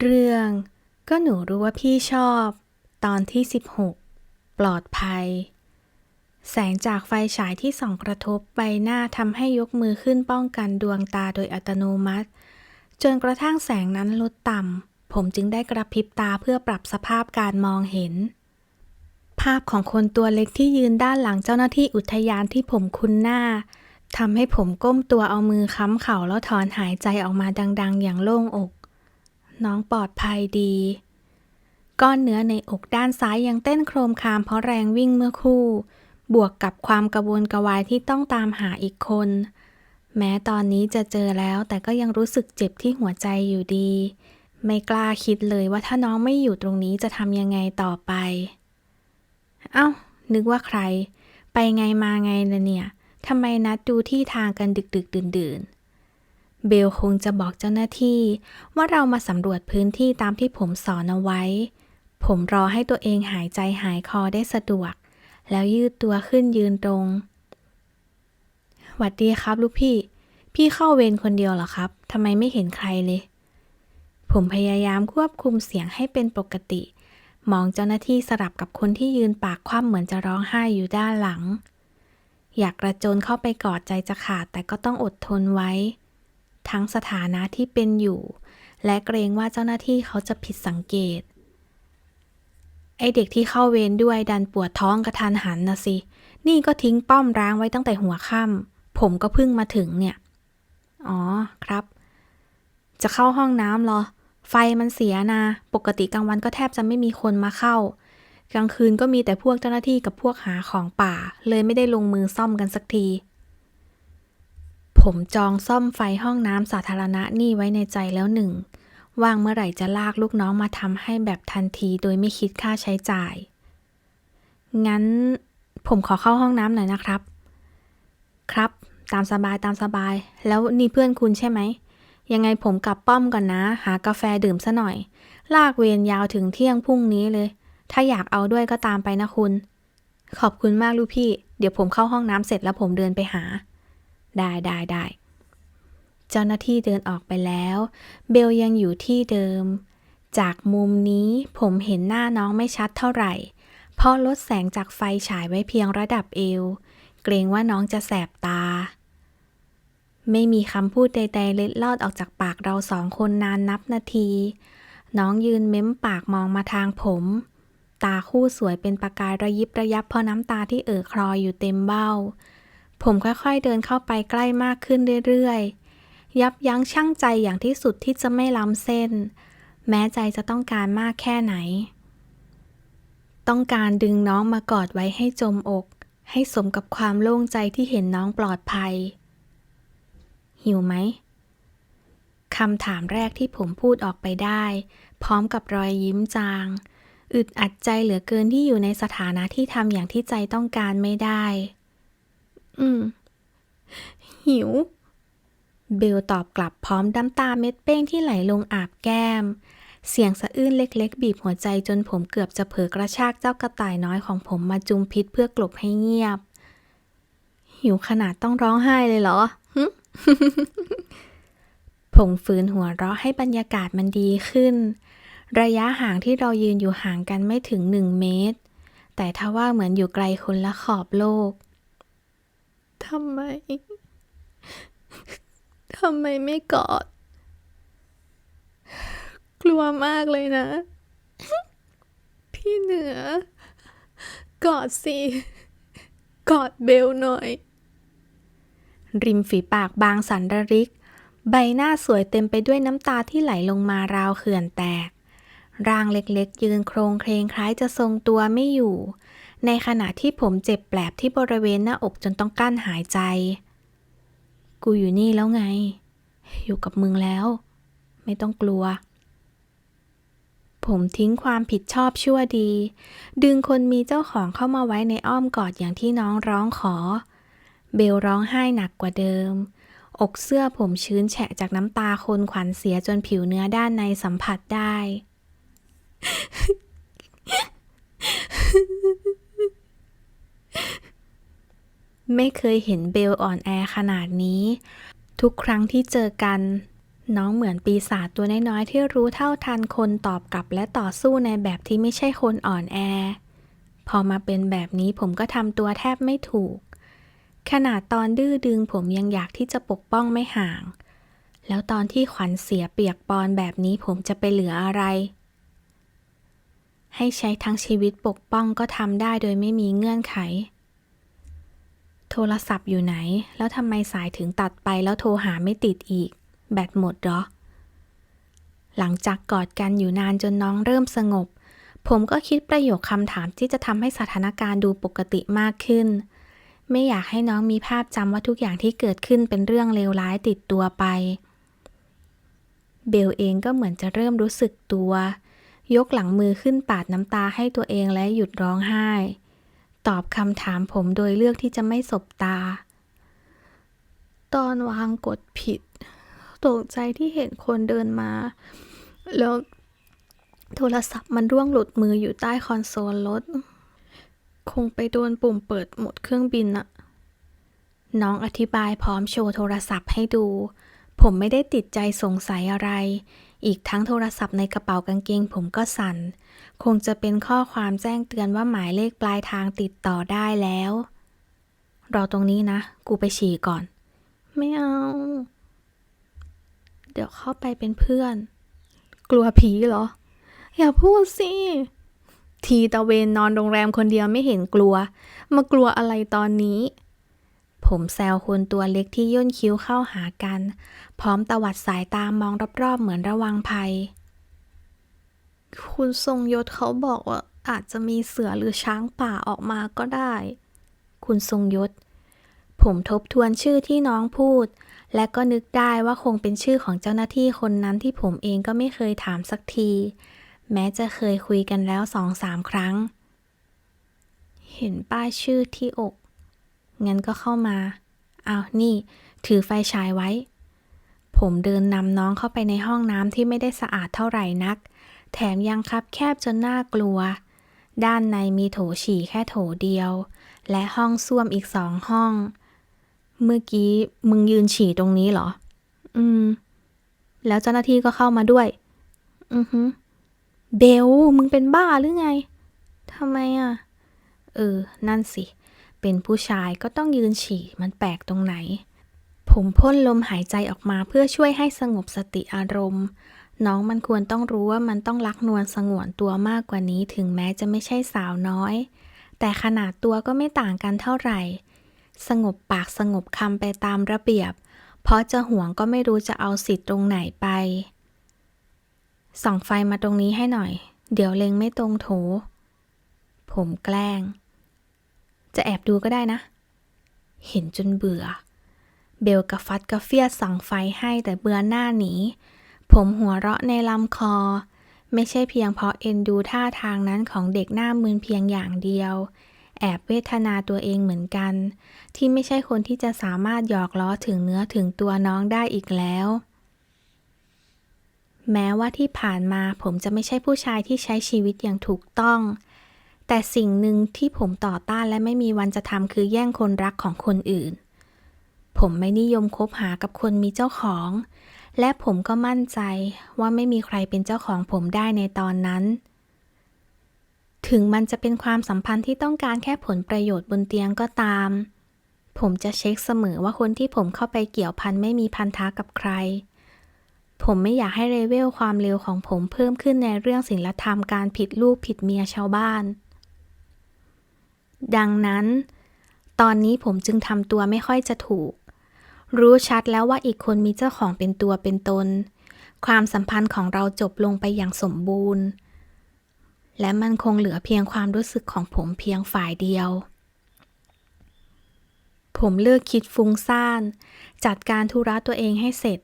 เรื่อง ก็หนูรู้ว่าพี่ชอบ ตอนที่ 16 ปลอดภัย แสงจากไฟฉายที่ส่องกระทบใบหน้าทำให้ยกมือขึ้นป้องกันดวงตาโดยอัตโนมัติ จนกระทั่งแสงนั้นลดต่ำ ผมจึงได้กระพริบตาเพื่อปรับสภาพการมองเห็น ภาพของคนตัวเล็กที่ยืนด้านหลังเจ้าหน้าที่อุทยานที่ผมคุ้นหน้าทำให้ผมก้มตัวเอามือค้ำเข่าแล้วถอนหายใจออกมาดัง ๆ อย่างโล่งอก น้องปลอดภัยดี ก้อนเนื้อในอกด้านซ้ายยังเต้นโครมครามเพราะแรงวิ่งเมื่อคู่ บวกกับความกระวนกระวายที่ต้องตามหาอีกคน แม้ตอนนี้จะเจอแล้วแต่ก็ยังรู้สึกเจ็บที่หัวใจอยู่ดี ไม่กล้าคิดเลยว่าถ้าน้องไม่อยู่ตรงนี้จะทำยังไงต่อไป เอ้า นึกว่าใคร ไปไงมาไงล่ะเนี่ยทำไมนัดดูที่ทางกันดึกดึกดื่นดื่นๆ เบลคงจะบอกเจ้าหน้าที่ว่าเรามาสำรวจพื้นที่ตามที่ผมสอนเอาไว้ ผมรอให้ตัวเองหายใจหายคอได้สะดวก แล้วยืดตัวขึ้นยืนตรง หวัดดีครับลูกพี่ พี่เข้าเวรคนเดียวเหรอครับทำไมไม่เห็นใครเลย ผมพยายามควบคุมเสียงให้เป็นปกติ มองเจ้าหน้าที่สลับกับคนที่ยืนปากคว่ำเหมือนจะร้องไห้อยู่ด้านหลัง อยากกระโจนเข้าไปกอดใจจะขาดแต่ก็ต้องอดทนไว้ ทั้งสถานะที่เป็นอยู่ และเกรงว่าเจ้าหน้าที่เขาจะผิดสังเกต ไอเด็กที่เข้าเวรด้วยดันปวดท้องกระทันหันนะสิ นี่ก็ทิ้งป้อมร้างไว้ตั้งแต่หัวค่ำผมก็เพิ่งมาถึงเนี่ย อ๋อครับ จะเข้าห้องน้ำเหรอ ไฟมันเสียนะ ปกติกลางวันก็แทบจะไม่มีคนมาเข้า กลางคืนก็มีแต่พวกเจ้าหน้าที่กับพวกหาของป่า เลยไม่ได้ลงมือซ่อมกันสักที ผมจองซ่อมไฟห้องน้ำสาธารณะนี่ไว้ในใจแล้วหนึ่ง ว่างเมื่อไหร่จะลากลูกน้องมาทำให้แบบทันทีโดยไม่คิดค่าใช้จ่าย งั้นผมขอเข้าห้องน้ำหน่อยนะครับ ครับ ตามสบายตามสบาย แล้วนี่เพื่อนคุณใช่ไหม ยังไงผมกลับป้อมก่อนนะ หากาแฟดื่มซะหน่อย ลากเวรยาวถึงเที่ยงพรุ่งนี้เลย ถ้าอยากเอาด้วยก็ตามไปนะคุณ ขอบคุณมากลูกพี่ เดี๋ยวผมเข้าห้องน้ำเสร็จแล้วผมเดินไปหา ได้ได้ได้ เจ้าหน้าที่เดินออกไปแล้ว เบลยังอยู่ที่เดิม จากมุมนี้ผมเห็นหน้าน้องไม่ชัดเท่าไหร่ เพราะลดแสงจากไฟฉายไว้เพียงระดับเอว เกรงว่าน้องจะแสบตา ไม่มีคำพูดใดๆเล็ดลอดออกจากปากเราสองคนนานนับนาที น้องยืนเม้มปากมองมาทางผม ตาคู่สวยเป็นประกายระยิบระยับเพราะน้ำตาที่เอ่อคลออยู่เต็มเบ้า ผมค่อยๆเดินเข้าไปใกล้มากขึ้นเรื่อยๆ ยับยั้งชั่งใจอย่างที่สุดที่จะไม่ล้ำเส้น แม้ใจจะต้องการมากแค่ไหน ต้องการดึงน้องมากอดไว้ให้จมอก ให้สมกับความโล่งใจที่เห็นน้องปลอดภัย หิวไหมคำถามแรกที่ผมพูดออกไปได้ พร้อมกับรอยยิ้มจาง อึดอัดใจเหลือเกินที่อยู่ในสถานะที่ทำอย่างที่ใจต้องการไม่ได้ อืม หิว เบลตอบกลับพร้อมน้ำตาเม็ดเป้งที่ไหลลงอาบแก้ม เสียงสะอื้นเล็กๆ บีบหัวใจจนผมเกือบจะเผลอกระชากเจ้ากระต่ายน้อยของผมมาจุมพิษเพื่อกลบให้เงียบ หิวขนาดต้องร้องไห้เลยเหรอผมฝืนหัวเราะให้บรรยากาศมันดีขึ้น ระยะห่างที่เรายืนอยู่ห่างกันไม่ถึงหนึ่งเมตร แต่ถ้าว่าเหมือนอยู่ไกลคนละขอบโลก ทำไม ทำไมไม่กอด กลัวมากเลยนะ พี่เหนือ กอดสิ กอดเบลหน่อย ริมฝีปากบางสันระริก ใบหน้าสวยเต็มไปด้วยน้ำตาที่ไหลลงมาราวเขื่อนแตก ร่างเล็กๆ ยืนโครงเครงคล้ายจะทรงตัวไม่อยู่ ในขณะที่ผมเจ็บแปลบที่บริเวณหน้าอกจนต้องกั้นหายใจ กูอยู่นี่แล้วไง อยู่กับมึงแล้ว ไม่ต้องกลัว ผมทิ้งความผิดชอบชั่วดี ดึงคนมีเจ้าของเข้ามาไว้ในอ้อมกอดอย่างที่น้องร้องขอ เบลร้องไห้หนักกว่าเดิม อกเสื้อผมชื้นแฉะจากน้ำตาคนขวัญเสียจนผิวเนื้อด้านในสัมผัสได้ ไม่เคยเห็นเบลอ่อนแอขนาดนี้ ทุกครั้งที่เจอกัน น้องเหมือนปีศาจตัวน้อยๆ ที่รู้เท่าทันคนตอบกลับและต่อสู้ในแบบที่ไม่ใช่คนอ่อนแอ พอมาเป็นแบบนี้ผมก็ทำตัวแทบไม่ถูก ขนาดตอนดื้อดึงผมยังอยากที่จะปกป้องไม่ห่าง แล้วตอนที่ขวัญเสียเปียกปอนแบบนี้ผมจะไปเหลืออะไร ให้ใช้ทั้งชีวิตปกป้องก็ทำได้โดยไม่มีเงื่อนไข โทรศัพท์อยู่ไหน แล้วทำไมสายถึงตัดไปแล้วโทรหาไม่ติดอีก แบตหมดเหรอ หลังจากกอดกันอยู่นานจนน้องเริ่มสงบ ผมก็คิดประโยคคำถามที่จะทำให้สถานการณ์ดูปกติมากขึ้น ไม่อยากให้น้องมีภาพจำว่าทุกอย่างที่เกิดขึ้นเป็นเรื่องเลวร้ายติดตัวไป เบลเองก็เหมือนจะเริ่มรู้สึกตัว ยกหลังมือขึ้นปาดน้ำตาให้ตัวเองและหยุดร้องไห้ ตอบคำถามผมโดยเลือกที่จะไม่สบตา ตอนวางกดผิด ตกใจที่เห็นคนเดินมา แล้วโทรศัพท์มันร่วงหลุดมืออยู่ใต้คอนโซลรถ คงไปโดนปุ่มเปิดหมดเครื่องบินอะน้องอธิบายพร้อมโชว์โทรศัพท์ให้ดู ผมไม่ได้ติดใจสงสัยอะไร อีกทั้งโทรศัพท์ในกระเป๋ากางเกงผมก็สั่น คงจะเป็นข้อความแจ้งเตือนว่าหมายเลขปลายทางติดต่อได้แล้ว รอตรงนี้นะ กูไปฉี่ก่อน ไม่เอา เดี๋ยวเข้าไปเป็นเพื่อน กลัวผีเหรอ อย่าพูดสิ ทีตะเวนนอนโรงแรมคนเดียวไม่เห็นกลัว มากลัวอะไรตอนนี้ ผมแซวคนตัวเล็กที่ย่นคิ้วเข้าหากัน พร้อมตวัดสายตามองรอบๆเหมือนระวังภัย คุณทรงยศเขาบอกว่าอาจจะมีเสือหรือช้างป่าออกมาก็ได้ คุณทรงยศ ผมทบทวนชื่อที่น้องพูด และก็นึกได้ว่าคงเป็นชื่อของเจ้าหน้าที่คนนั้นที่ผมเองก็ไม่เคยถามสักที แม้จะเคยคุยกันแล้วสองสามครั้ง เห็นป้ายชื่อที่อก งั้นก็เข้ามาอ้าวนี่ ถือไฟฉายไว้ ผมเดินนำน้องเข้าไปในห้องน้ำที่ไม่ได้สะอาดเท่าไหร่นัก แถมยังคับแคบจนน่ากลัว ด้านในมีโถฉี่แค่โถเดียว และห้องส้วมอีกสองห้อง เมื่อกี้มึงยืนฉี่ตรงนี้เหรอ อืม แล้วเจ้าหน้าที่ก็เข้ามาด้วย อือฮึเบล มึงเป็นบ้าหรือไงทำไมอะ เออ นั่นสิเเป็นผู้ชายก็ต้องยืนฉี่มันแปลกตรงไหน ผมพ่นลมหายใจออกมาเพื่อช่วยให้สงบสติอารมณ์ น้องมันควรต้องรู้ว่ามันต้องรักนวลสงวนตัวมากกว่านี้ถึงแม้จะไม่ใช่สาวน้อย แต่ขนาดตัวก็ไม่ต่างกันเท่าไหร่ สงบปากสงบคำไปตามระเบียบ เพราะจะห่วงก็ไม่รู้จะเอาสิทธิ์ตรงไหนไป ส่องไฟมาตรงนี้ให้หน่อย เดี๋ยวเล็งไม่ตรงโถ ผมแกล้ง จะแอบดูก็ได้นะ เห็นจนเบื่อ เบลกับฟัดกับเฟียดส่งไฟให้แต่เบื่อหน้าหนี ผมหัวเราะในลำคอ ไม่ใช่เพียงเพราะเอ็นดูท่าทางนั้นของเด็กหน้ามึนเพียงอย่างเดียว แอบเวทนาตัวเองเหมือนกัน ที่ไม่ใช่คนที่จะสามารถหยอกล้อถึงเนื้อถึงตัวน้องได้อีกแล้วแม้ว่าที่ผ่านมาผมจะไม่ใช่ผู้ชายที่ใช้ชีวิตอย่างถูกต้อง แต่สิ่งหนึ่งที่ผมต่อต้านและไม่มีวันจะทำคือแย่งคนรักของคนอื่น ผมไม่นิยมคบหากับคนมีเจ้าของ และผมก็มั่นใจว่าไม่มีใครเป็นเจ้าของผมได้ในตอนนั้น ถึงมันจะเป็นความสัมพันธ์ที่ต้องการแค่ผลประโยชน์บนเตียงก็ตาม ผมจะเช็คเสมอว่าคนที่ผมเข้าไปเกี่ยวพันไม่มีพันธะกับใคร ผมไม่อยากให้เลเวลความเร็วของผมเพิ่มขึ้นในเรื่องศีลธรรมการผิดลูกผิดเมียชาวบ้าน ดังนั้น ตอนนี้ผมจึงทำตัวไม่ค่อยจะถูก รู้ชัดแล้วว่าอีกคนมีเจ้าของเป็นตัวเป็นตน ความสัมพันธ์ของเราจบลงไปอย่างสมบูรณ์ และมันคงเหลือเพียงความรู้สึกของผมเพียงฝ่ายเดียว ผมเลิกคิดฟุ้งซ่าน จัดการธุระตัวเองให้เสร็จ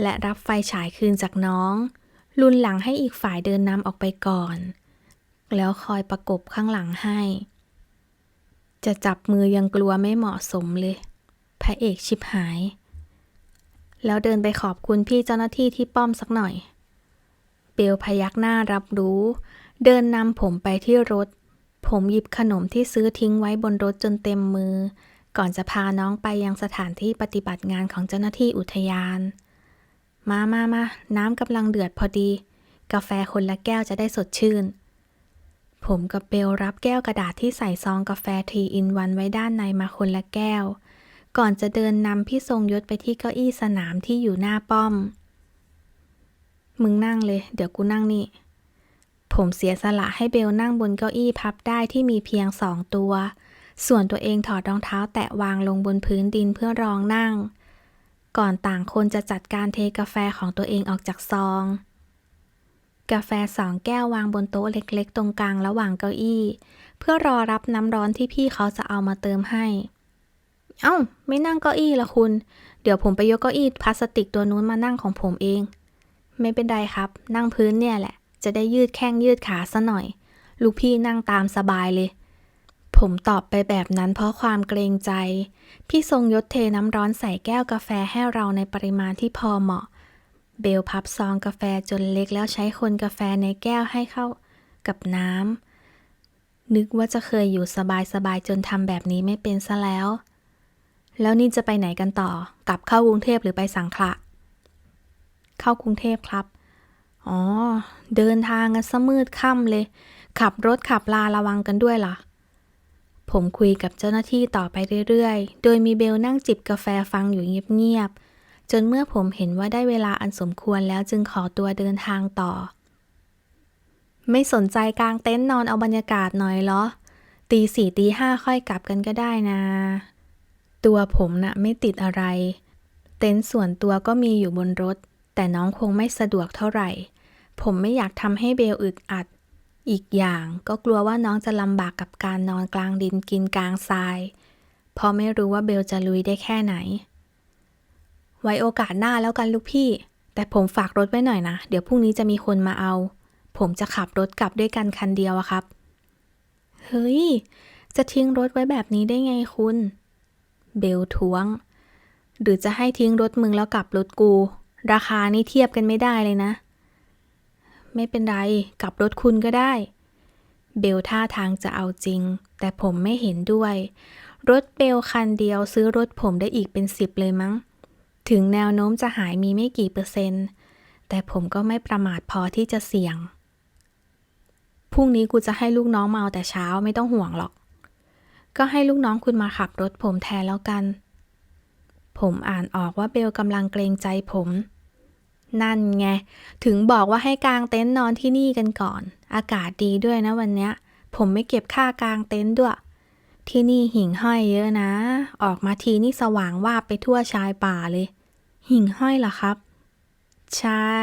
และรับไฟฉายคืนจากน้อง ลุนหลังให้อีกฝ่ายเดินนำออกไปก่อน แล้วคอยประกบข้างหลังให้ จะจับมือยังกลัวไม่เหมาะสมเลย พระเอกชิบหาย แล้วเดินไปขอบคุณพี่เจ้าหน้าที่ที่ป้อมสักหน่อย เบลพยักหน้ารับรู้ เดินนำผมไปที่รถ ผมหยิบขนมที่ซื้อทิ้งไว้บนรถจนเต็มมือ ก่อนจะพาน้องไปยังสถานที่ปฏิบัติงานของเจ้าหน้าที่อุทยาน มามามาน้ำกำลังเดือดพอดี กาแฟคนละแก้วจะได้สดชื่น ผมกับเบลรับแก้วกระดาษที่ใส่ซองกาแฟทีอินวันไว้ด้านในมาคนละแก้ว ก่อนจะเดินนำพี่ทรงยศไปที่เก้าอี้สนามที่อยู่หน้าป้อม มึงนั่งเลย เดี๋ยวกูนั่งนี่ ผมเสียสละให้เบลนั่งบนเก้าอี้พับได้ที่มีเพียงสองตัว ส่วนตัวเองถอดรองเท้าแตะวางลงบนพื้นดินเพื่อรองนั่ง ก่อนต่างคนจะจัดการเทกาแฟของตัวเองออกจากซอง กาแฟสองแก้ววางบนโต๊ะเล็กๆ ตรงกลางระหว่างเก้าอี้ เพื่อรอรับน้ำร้อนที่พี่เขาจะเอามาเติมให้ เอ้า ไม่นั่งเก้าอี้ละคุณ เดี๋ยวผมไปยกเก้าอี้พลาสติกตัวนู้นมานั่งของผมเอง ไม่เป็นไรครับ นั่งพื้นเนี่ยแหละ จะได้ยืดแข้งยืดขาซะหน่อย ลูกพี่นั่งตามสบายเลย ผมตอบไปแบบนั้นเพราะความเกรงใจ พี่ทรงยศเทน้ำร้อนใส่แก้วกาแฟให้เราในปริมาณที่พอเหมาะ เบลพับซองกาแฟจนเล็กแล้วใช้คนกาแฟในแก้วให้เข้ากับน้ำนึกว่าจะเคยอยู่สบายๆจนทำแบบนี้ไม่เป็นซะแล้ว แล้วนี่จะไปไหนกันต่อ กลับเข้ากรุงเทพหรือไปสังขละ เข้ากรุงเทพครับ อ๋อ เดินทางกันซะมืดค่ำเลย ขับรถขับลาระวังกันด้วยล่ะ ผมคุยกับเจ้าหน้าที่ต่อไปเรื่อยๆ โดยมีเบลนั่งจิบกาแฟฟังอยู่เงียบๆ จนเมื่อผมเห็นว่าได้เวลาอันสมควรแล้วจึงขอตัวเดินทางต่อ ไม่สนใจกลางเต็นท์นอนเอาบรรยากาศหน่อยเหรอ ตีสี่ตีห้าค่อยกลับกันก็ได้นะ ตัวผมน่ะไม่ติดอะไร เต็นท์ส่วนตัวก็มีอยู่บนรถ แต่น้องคงไม่สะดวกเท่าไหร่ ผมไม่อยากทำให้เบลอึดอัด อีกอย่างก็กลัวว่าน้องจะลำบากกับการนอนกลางดินกินกลางทราย เพราะไม่รู้ว่าเบลจะลุยได้แค่ไหน ไว้โอกาสหน้าแล้วกันลูกพี่ แต่ผมฝากรถไว้หน่อยนะ เดี๋ยวพรุ่งนี้จะมีคนมาเอา ผมจะขับรถกลับด้วยกันคันเดียวอะครับ เฮ้ย จะทิ้งรถไว้แบบนี้ได้ไงคุณ เบลท้วง หรือจะให้ทิ้งรถมึงแล้วกลับรถกู ราคานี่เทียบกันไม่ได้เลยนะ ไม่เป็นไร กลับรถคุณก็ได้ เบลท่าทางจะเอาจริง แต่ผมไม่เห็นด้วย รถเบลคันเดียวซื้อรถผมได้อีกเป็นสิบเลยมั้ง ถึงแนวโน้มจะหายมีไม่กี่เปอร์เซ็นต์ แต่ผมก็ไม่ประมาทพอที่จะเสี่ยง พรุ่งนี้กูจะให้ลูกน้องเอาแต่เช้าไม่ต้องห่วงหรอก ก็ให้ลูกน้องคุณมาขับรถผมแทนแล้วกัน ผมอ่านออกว่าเบลกำลังเกรงใจผม นั่นไง ถึงบอกว่าให้กางเต็นท์นอนที่นี่กันก่อน อากาศดีด้วยนะวันเนี้ย ผมไม่เก็บค่ากางเต็นท์ด้วยที่นี่หิ่งห้อยเยอะนะ ออกมาทีนี่สว่างวาบไปทั่วชายป่าเลย หิ่งห้อยเหรอครับ ใช่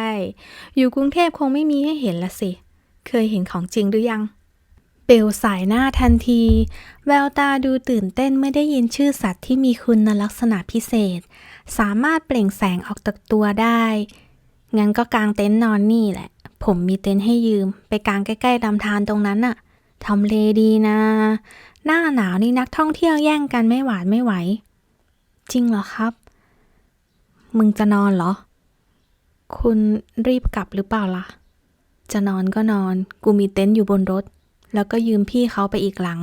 อยู่กรุงเทพคงไม่มีให้เห็นละสิ เคยเห็นของจริงหรือยังเบลสายหน้าทันที แววตาดูตื่นเต้นเมื่อได้ยินชื่อสัตว์ที่มีคุณลักษณะพิเศษ สามารถเปล่งแสงออกจากตัวได้ งั้นก็กางเต็นท์นอนนี่แหละ ผมมีเต็นท์ให้ยืม ไปกางใกล้ๆลำธารตรงนั้นน่ะทำเลดีนะ หน้าหนาวนี่นักท่องเที่ยวแย่งกันไม่หวาดไม่ไหว จริงเหรอครับ มึงจะนอนเหรอ คุณรีบกลับหรือเปล่าล่ะ จะนอนก็นอน กูมีเต็นท์อยู่บนรถ แล้วก็ยืมพี่เขาไปอีกหลัง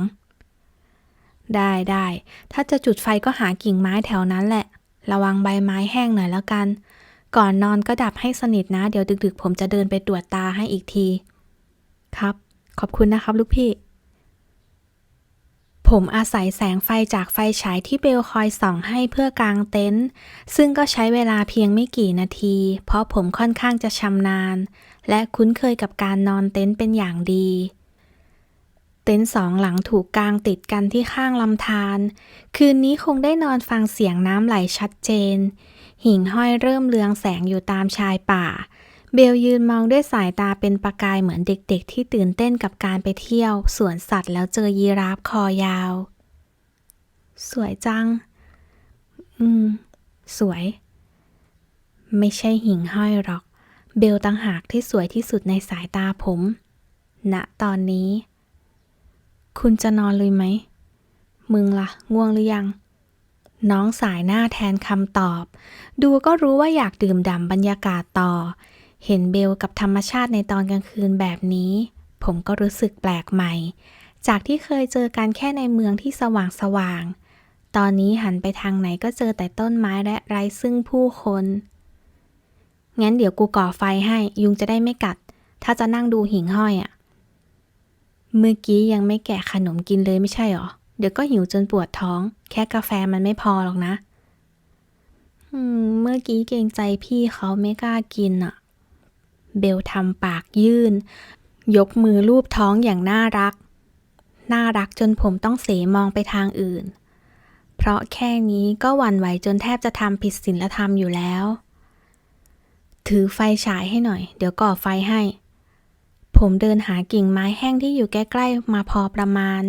ได้ได้ ถ้าจะจุดไฟก็หากิ่งไม้แถวนั้นแหละ ระวังใบไม้แห้งหน่อยแล้วกัน ก่อนนอนก็ดับให้สนิทนะ เดี๋ยวดึกๆ ผมจะเดินไปตรวจตาให้อีกที ครับ ขอบคุณนะครับลูกพี่ ผมอาศัยแสงไฟจากไฟฉายที่เบลคอยส่องให้เพื่อกางเต็นท์ซึ่งก็ใช้เวลาเพียงไม่กี่นาที เพราะผมค่อนข้างจะชำนาญ และคุ้นเคยกับการนอนเต็นท์เป็นอย่างดี เต็นท์สองหลังถูกกางติดกันที่ข้างลำธารคืนนี้คงได้นอนฟังเสียงน้ำไหลชัดเจน หิ่งห้อยเริ่มเรืองแสงอยู่ตามชายป่า เบลยืนมองด้วยสายตาเป็นประกายเหมือนเด็กๆ ที่ตื่นเต้นกับการไปเที่ยว สวนสัตว์แล้วเจอยีราฟคอยาว สวยจัง อืม สวย ไม่ใช่หิ่งห้อยหรอก เบลต่างหากที่สวยที่สุดในสายตาผมณตอนนี้ คุณจะนอนเลยไหม มึงละ่ะ ง่วงหรือยังน้องสายหน้าแทนคำตอบ ดูก็รู้ว่าอยากดื่มด่ำบรรยากาศต่อ เห็นเบลกับธรรมชาติในตอนกลางคืนแบบนี้ ผมก็รู้สึกแปลกใหม่ จากที่เคยเจอกันแค่ในเมืองที่สว่างสว่างๆตอนนี้หันไปทางไหนก็เจอแต่ต้นไม้และไร้ซึ่งผู้คน งั้นเดี๋ยวกูก่อไฟให้ยุงจะได้ไม่กัด ถ้าจะนั่งดูหิ่งห้อยอะ่ะ เมื่อกี้ยังไม่แกะขนมกินเลยไม่ใช่หรอ เดี๋ยวก็หิวจนปวดท้อง แค่กาแฟมันไม่พอหรอกนะมเมื่อกี้เกรงใจพี่เขาไม่กล้ากินอะ เบลทำปากยื่น ยกมือลูบท้องอย่างน่ารัก น่ารักจนผมต้องเสมองไปทางอื่น เพราะแค่นี้ก็หวั่นไหวจนแทบจะทำผิดศีลธรรมอยู่แล้ว ถือไฟฉายให้หน่อย เดี๋ยวก่อไฟให้ ผมเดินหากิ่งไม้แห้งที่อยู่ใกล้ๆมาพอประมาณ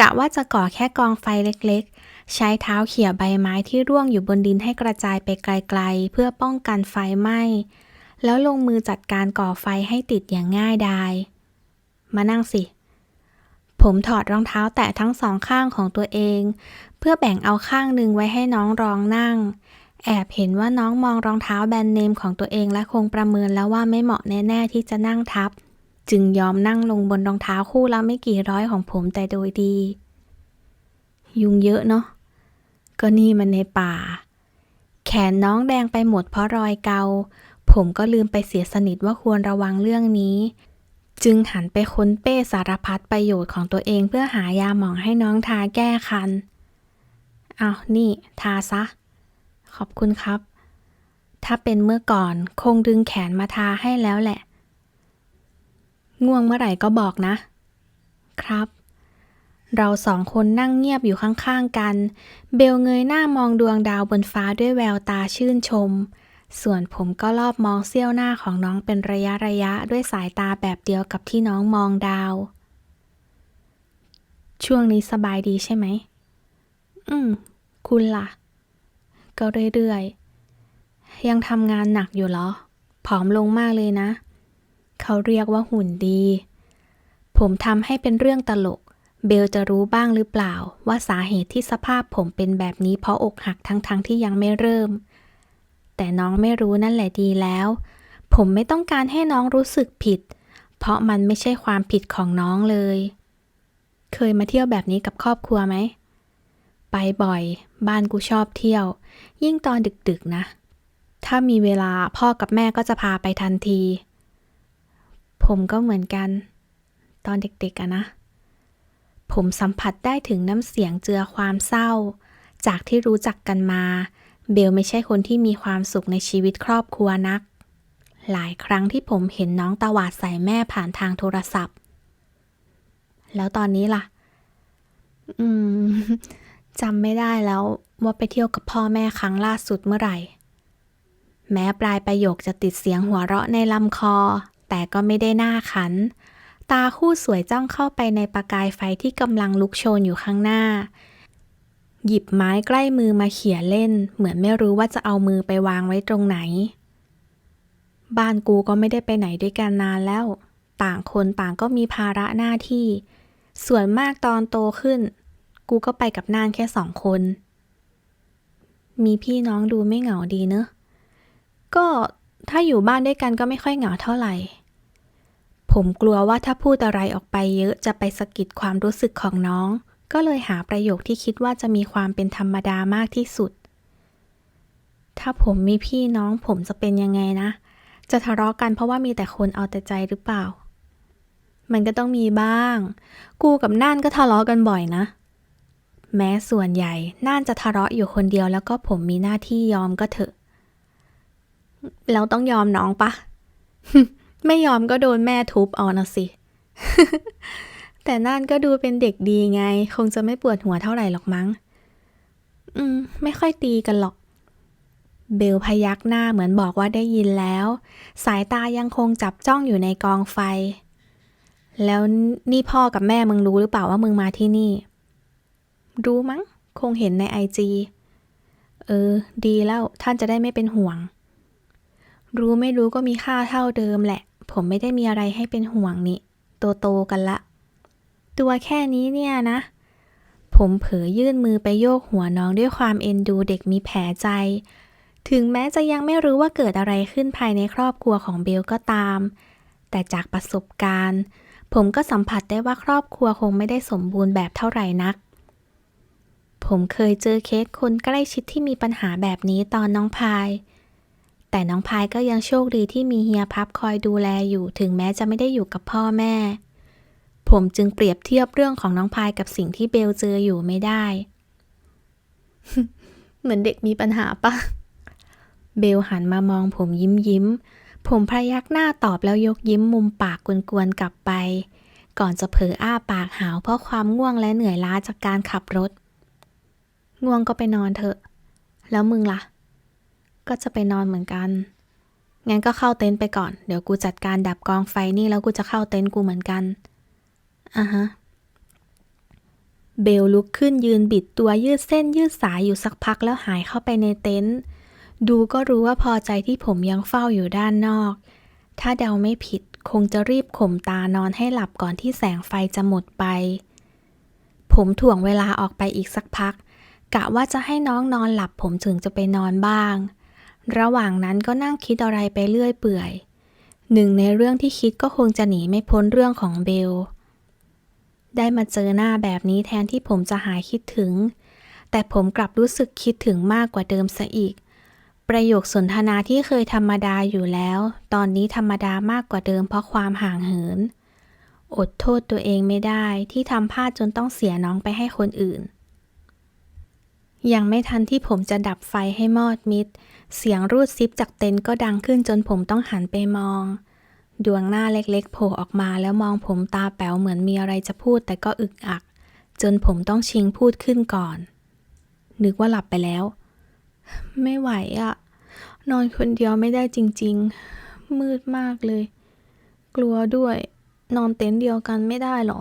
กะว่าจะก่อแค่กองไฟเล็กๆ ใช้เท้าเขี่ยใบไม้ที่ร่วงอยู่บนดินให้กระจายไปไกลๆ เพื่อป้องกันไฟไหม้ แล้วลงมือจัดการก่อไฟให้ติดอย่างง่ายดาย มานั่งสิ ผมถอดรองเท้าแตะทั้งสองข้างของตัวเอง เพื่อแบ่งเอาข้างหนึ่งไว้ให้น้องรองนั่ง แอบเห็นว่าน้องมองรองเท้าแบรนด์เนมของตัวเองและคงประเมินแล้วว่าไม่เหมาะแน่ ๆ ที่จะนั่งทับ จึงยอมนั่งลงบนรองเท้าคู่ละไม่กี่ร้อยของผมแต่โดยดี ยุงเยอะเนาะ ก็นี่มันในป่า แขนน้องแดงไปหมดเพราะรอยเกา ผมก็ลืมไปเสียสนิทว่าควรระวังเรื่องนี้ จึงหันไปค้นเป้สารพัดประโยชน์ของตัวเองเพื่อหายาหมองให้น้องทาแก้คันเอานี่ทาซะ ขอบคุณครับ ถ้าเป็นเมื่อก่อนคงดึงแขนมาทาให้แล้วแหละ ง่วงเมื่อไหร่ก็บอกนะ ครับ เราสองคนนั่งเงียบอยู่ข้างๆกัน เบลเงยหน้ามองดวงดาวบนฟ้าด้วยแววตาชื่นชม ส่วนผมก็รอบมองเสี้ยวหน้าของน้องเป็นระยะระยะด้วยสายตาแบบเดียวกับที่น้องมองดาว ช่วงนี้สบายดีใช่ไหม อืม คุณล่ะ ก็เรื่อยๆ ยังทำงานหนักอยู่เหรอ ผอมลงมากเลยนะ เขาเรียกว่าหุ่นดี ผมทำให้เป็นเรื่องตลก เบลจะรู้บ้างหรือเปล่า ว่าสาเหตุที่สภาพผมเป็นแบบนี้เพราะอกหักทั้งๆทที่ยังไม่เริ่ม แต่น้องไม่รู้นั่นแหละดีแล้ว ผมไม่ต้องการให้น้องรู้สึกผิด เพราะมันไม่ใช่ความผิดของน้องเลย เคยมาเที่ยวแบบนี้กับครอบครัวไหม ไปบ่อย บ้านกูชอบเที่ยว ยิ่งตอนดึกๆนะ ถ้ามีเวลาพ่อกับแม่ก็จะพาไปทันที ผมก็เหมือนกัน ตอนเด็กๆอะนะ ผมสัมผัสได้ถึงน้ำเสียงเจือความเศร้า จากที่รู้จักกันมา เบลไม่ใช่คนที่มีความสุขในชีวิตครอบครัวนัก หลายครั้งที่ผมเห็นน้องตวาดใส่แม่ผ่านทางโทรศัพท์ แล้วตอนนี้ล่ะ อืมจำไม่ได้แล้วว่าไปเที่ยวกับพ่อแม่ครั้งล่าสุดเมื่อไหร่ แม้ปลายประโยคจะติดเสียงหัวเราะในลำคอ แต่ก็ไม่ได้หน้าขัน ตาคู่สวยจ้องเข้าไปในประกายไฟที่กำลังลุกโชนอยู่ข้างหน้า หยิบไม้ใกล้มือมาเขี่ยเล่น เหมือนไม่รู้ว่าจะเอามือไปวางไว้ตรงไหน บ้านกูก็ไม่ได้ไปไหนด้วยกันนานแล้ว ต่างคนต่างก็มีภาระหน้าที่ ส่วนมากตอนโตขึ้น กูก็ไปกับนานแค่สองคน มีพี่น้องดูไม่เหงาดีเนอะ ก็ถ้าอยู่บ้านด้วยกันก็ไม่ค่อยเหงาเท่าไหร่ ผมกลัวว่าถ้าพูดอะไรออกไปเยอะจะไปสะกิดความรู้สึกของน้อง ก็เลยหาประโยคที่คิดว่าจะมีความเป็นธรรมดามากที่สุด ถ้าผมมีพี่น้องผมจะเป็นยังไงนะ จะทะเลาะกันเพราะว่ามีแต่คนเอาแต่ใจหรือเปล่า มันก็ต้องมีบ้าง กูกับน่านก็ทะเลาะกันบ่อยนะ แม้ส่วนใหญ่น่านจะทะเลาะอยู่คนเดียวแล้วก็ผมมีหน้าที่ยอมก็เถอะ แล้วต้องยอมน้องปะ ไม่ยอมก็โดนแม่ทุบเอานะสิ แต่น่านก็ดูเป็นเด็กดีไง คงจะไม่ปวดหัวเท่าไหร่หรอกมั้ง อืม ไม่ค่อยตีกันหรอก เบลพยักหน้าเหมือนบอกว่าได้ยินแล้ว สายตายังคงจับจ้องอยู่ในกองไฟ แล้วนี่พ่อกับแม่มึงรู้หรือเปล่าว่ามึงมาที่นี่ รู้มั้ง คงเห็นในไอจีเออ ดีแล้วท่านจะได้ไม่เป็นห่วง รู้ไม่รู้ก็มีค่าเท่าเดิมแหละ ผมไม่ได้มีอะไรให้เป็นห่วงนี่โตโตๆกันละ ตัวแค่นี้เนี่ยนะ ผมเผลอยื่นมือไปโยกหัวน้องด้วยความเอ็นดูเด็กมีแผลใจ ถึงแม้จะยังไม่รู้ว่าเกิดอะไรขึ้นภายในครอบครัวของเบลก็ตาม แต่จากประสบการณ์ ผมก็สัมผัสได้ว่าครอบครัวคงไม่ได้สมบูรณ์แบบเท่าไหร่นัก ผมเคยเจอเคสคนใกล้ชิดที่มีปัญหาแบบนี้ตอนน้องพายแต่น้องพายก็ยังโชคดีที่มีเฮียพับคอยดูแลอยู่ถึงแม้จะไม่ได้อยู่กับพ่อแม่ ผมจึงเปรียบเทียบเรื่องของน้องพายกับสิ่งที่เบลเจออยู่ไม่ได้ เหมือนเด็กมีปัญหาปะเบลหันมามองผมยิ้มยิ้ม ผมพยักหน้าตอบแล้วยกยิ้มมุมปากกวนๆกลับไป ก่อนจะเผลออ้าปากหาวเพราะความง่วงและเหนื่อยล้าจากการขับรถ ง่วงก็ไปนอนเถอะ แล้วมึงล่ะ ก็จะไปนอนเหมือนกัน งั้นก็เข้าเต็นท์ไปก่อน เดี๋ยวกูจัดการดับกองไฟนี่แล้วกูจะเข้าเต็นท์กูเหมือนกัน อะฮะ เบลลุกขึ้นยืนบิดตัวยืดเส้นยืดสายอยู่สักพักแล้วหายเข้าไปในเต็นท์ ดูก็รู้ว่าพอใจที่ผมยังเฝ้าอยู่ด้านนอก ถ้าเดาไม่ผิดคงจะรีบข่มตานอนให้หลับก่อนที่แสงไฟจะหมดไป ผมถ่วงเวลาออกไปอีกสักพัก กะว่าจะให้น้องนอนหลับผมถึงจะไปนอนบ้าง ระหว่างนั้นก็นั่งคิดอะไรไปเรื่อยเปื่อย หนึ่งในเรื่องที่คิดก็คงจะหนีไม่พ้นเรื่องของเบล ได้มาเจอหน้าแบบนี้แทนที่ผมจะหายคิดถึง แต่ผมกลับรู้สึกคิดถึงมากกว่าเดิมซะอีก ประโยคสนทนาที่เคยธรรมดาอยู่แล้ว ตอนนี้ธรรมดามากกว่าเดิมเพราะความห่างเหิน อดโทษตัวเองไม่ได้ที่ทำพลาดจนต้องเสียน้องไปให้คนอื่น ยังไม่ทันที่ผมจะดับไฟให้มอดมิด เสียงรูดซิปจากเต็นท์ก็ดังขึ้นจนผมต้องหันไปมอง ดวงหน้าเล็กๆโผล่ออกมาแล้วมองผมตาแป๋วเหมือนมีอะไรจะพูดแต่ก็อึกอัก จนผมต้องชิงพูดขึ้นก่อน นึกว่าหลับไปแล้ว ไม่ไหวอะนอนคนเดียวไม่ได้จริง ๆ มืดมากเลย กลัวด้วย นอนเต็นท์เดียวกันไม่ได้เหรอ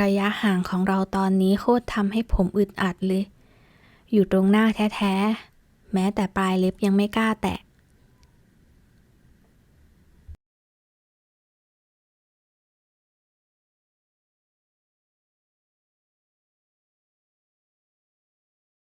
ระยะห่างของเราตอนนี้โคตรทำให้ผมอึดอัดเลย อยู่ตรงหน้าแท้ๆ แม้แต่ปลายเล็บยังไม่กล้าแตะ